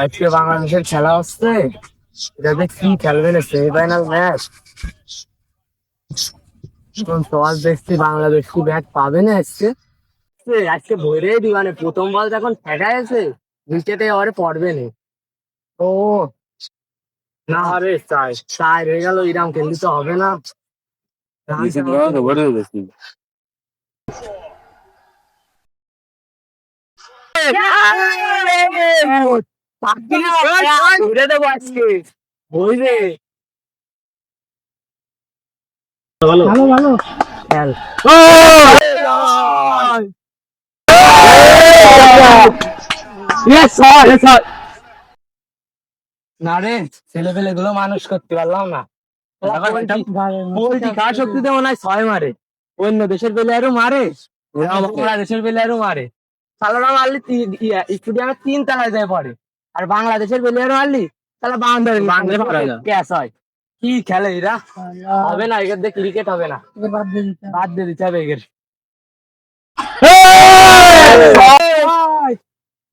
আজকে বাংলাদেশের খেলা হচ্ছে। এটাতে কি খেলবে না সেমিফাইনাল ম্যাচ সবাই দেখছি বাংলাদেশ কি ব্যাট পাবে না আজকে। আজকে ভরে দিবানে প্রথম বল যখন ফেটা আছে উইকেটে ওরে পড়বে না। ও না আরে চাই চাই হয়ে গেল ইরাম খেলতে তো হবে না। ঘুরে দেবো আজকে। বুঝলে ভালো ভালো। খেল না রে ছেলে পেলে গুলো মানুষ করতে পারলাম না। পোল্ট্রি কার শক্তিতে মনে হয় ছয় মারে? অন্য দেশের প্লেয়ারও মারে? বাংলাদেশের প্লেয়ারও মারে। সালারা মারলি স্টেডিয়ামে তিন তালায় যায় পড়ে আর বাংলাদেশের প্লেয়ারও মারলি তাহলে বাউন্ডারি ক্যাচ হয়। কি খেলে এরা? হবে না এদের দিয়ে ক্রিকেট হবে না। বাদ দিয়ে দিতে হবে। বাদ দিয়ে এদের।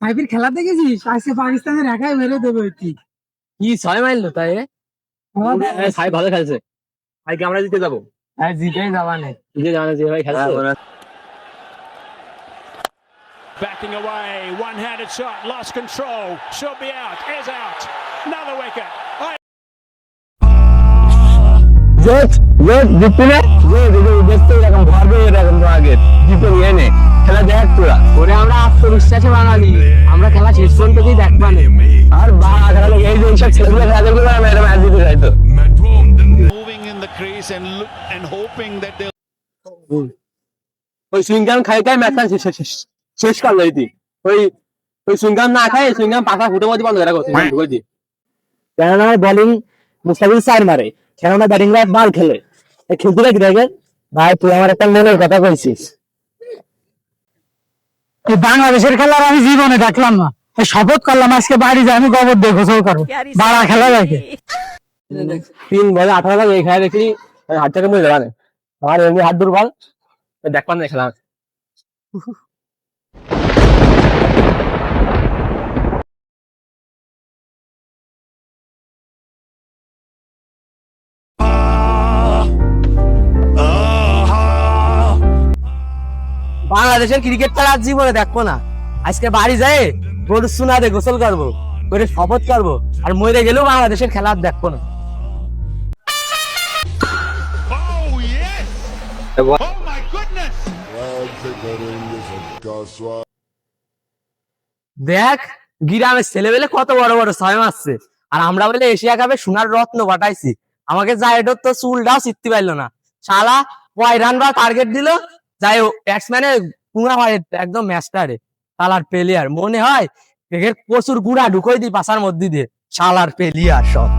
ভাইবির খেলা দেখেছিস? আজকে পাকিস্তানের একাই মেরে দেবে কি কি ছয় মারলো তাই? সাই ভালো খেলছে। ভাইকে আমরা জিতে যাব? আর জিতেই যাবা নেই জিতে যাব যে ভাই খেলছে। Backing away, one-handed shot, lost control, should be out, is out. Another wicket. জোট জোট জিততে রে জোট জোট দেখতে এরকম ভরবে এরকম তো আগে জিতে নিয়ে নে। খেলা দেখ তোরা। ওরে আমরা আত্মবিশ্বাসে বাঙালি। আমরা খেলা শেষ পর্যন্তই দেখবা নেই আর বাংলা খেলা লোক এই যে এইসব ছেলেগুলো খেলা দেখবে না ম্যাডাম ম্যাচ জিতে যায় তো moving in the crease and look, and hoping that they'll ওই সুইংগাম খাই খাই ম্যাচটা শেষ শেষ। শেষ করল এই ওই ওই সুইংগাম না খাই, সুইংগাম পাখা ফুটে মধ্যে বন্ধ করে কেননা বোলিং মুস্তাফিজ চার মারে, কেননা ব্যাটিং রা বাল খেলে। খেলতে দেখি দেখে ভাই, তুই আমার একটা মনের কথা কইছিস। বাংলাদেশের খেলার আমি জীবনে দেখলাম না। শপথ করলাম, আজকে বাড়ি যাই, আমি গোবর দিয়ে গোসল বাড়া খেলা দেখে। তিন বলে আঠারো লাখ এই খেলা দেখি আমি হাত থেকে মরে আমার এমনি হাত দুর্বল দেখবার না খেলা। বাংলাদেশের ক্রিকেট খেলা আর জীবনে দেখব না আজকে বাড়ি যায় গরু সুনা দে গোসল করব করে শপথ করব আর মরে গেলেও বাংলাদেশের খেলা আর দেখব না Oh! Oh my goodness! দেখ, গ্রামের ছেলেবেলে কত বড় বড় ছয় মারছে। আর আমরা বলে এশিয়া কাপে সোনার রত্ন পাঠাইছি। আমাকে জায়েডর তো চুলটাও শিখতে পারল না। শালা কয় রান বা টার্গেট দিল। যাই ব্যাটসম্যানে পুরা হয় একদম ম্যাচটারে শালার প্লেয়ার মনে হয় প্রচুর গুড়া ঢুকোই দিই পাশার মধ্যে দিয়ে, শালার প্লেয়ার সব।